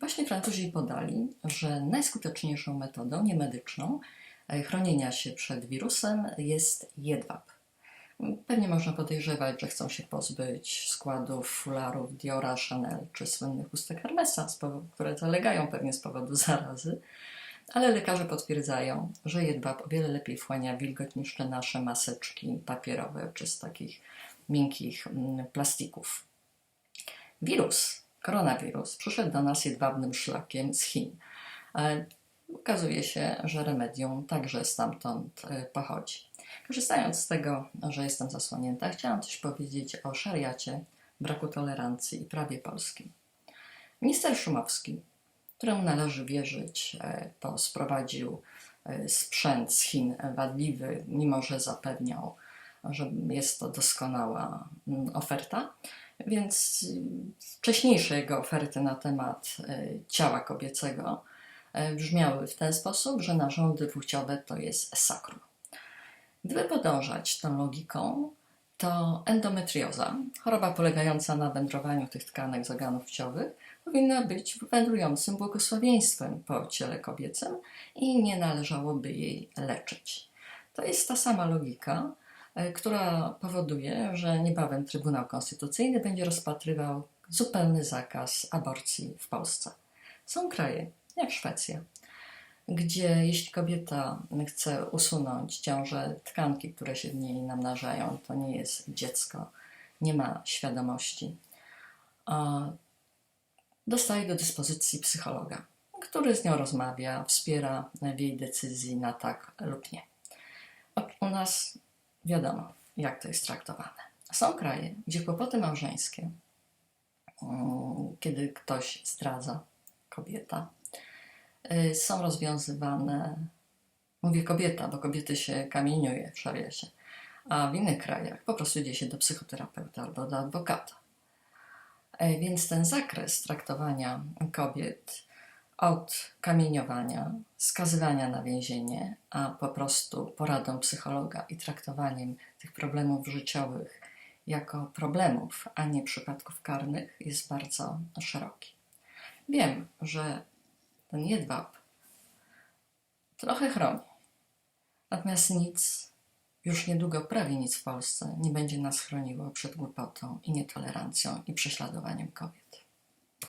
Właśnie Francuzi podali, że najskuteczniejszą metodą niemedyczną e, chronienia się przed wirusem jest jedwab. Pewnie można podejrzewać, że chcą się pozbyć składów fularów Diora, Chanel czy słynnych chustek Hermesa, które zalegają pewnie z powodu zarazy, ale lekarze potwierdzają, że jedwab o wiele lepiej wchłania wilgoć niż te nasze maseczki papierowe czy z takich miękkich mm, plastików. Wirus, koronawirus, przyszedł do nas jedwabnym szlakiem z Chin. E, Okazuje się, że remedium także stamtąd e, pochodzi. Korzystając z tego, że jestem zasłonięta, chciałam coś powiedzieć o szariacie, braku tolerancji i prawie polskim. Minister Szumowski, któremu należy wierzyć, e, bo sprowadził sprzęt z Chin wadliwy, mimo że zapewniał, że jest to doskonała mm, oferta, więc y, wcześniejsze jego oferty na temat e, ciała kobiecego e, brzmiały w ten sposób, że narządy płciowe to jest sakrum. Gdyby podążać tą logiką, to endometrioza, choroba polegająca na wędrowaniu tych tkanek z organów płciowych, powinna być wędrującym błogosławieństwem po ciele kobiecym i nie należałoby jej leczyć. To jest ta sama logika, która powoduje, że niebawem Trybunał Konstytucyjny będzie rozpatrywał zupełny zakaz aborcji w Polsce. Są kraje, jak Szwecja, gdzie jeśli kobieta chce usunąć ciążę tkanki, które się w niej namnażają, to nie jest dziecko, nie ma świadomości, dostaje do dyspozycji psychologa, który z nią rozmawia, wspiera w jej decyzji na tak lub nie. U nas wiadomo, jak to jest traktowane. Są kraje, gdzie kłopoty małżeńskie, mm, kiedy ktoś zdradza kobieta, y, są rozwiązywane, mówię kobieta, bo kobiety się kamieniuje w szariacie, a w innych krajach po prostu idzie się do psychoterapeuta albo do adwokata. E, Więc ten zakres traktowania kobiet od kamieniowania, skazywania na więzienie, a po prostu poradą psychologa i traktowaniem tych problemów życiowych jako problemów, a nie przypadków karnych, jest bardzo szeroki. Wiem, że ten jedwab trochę chroni, natomiast nic, już niedługo prawie nic w Polsce nie będzie nas chroniło przed głupotą i nietolerancją i prześladowaniem kobiet.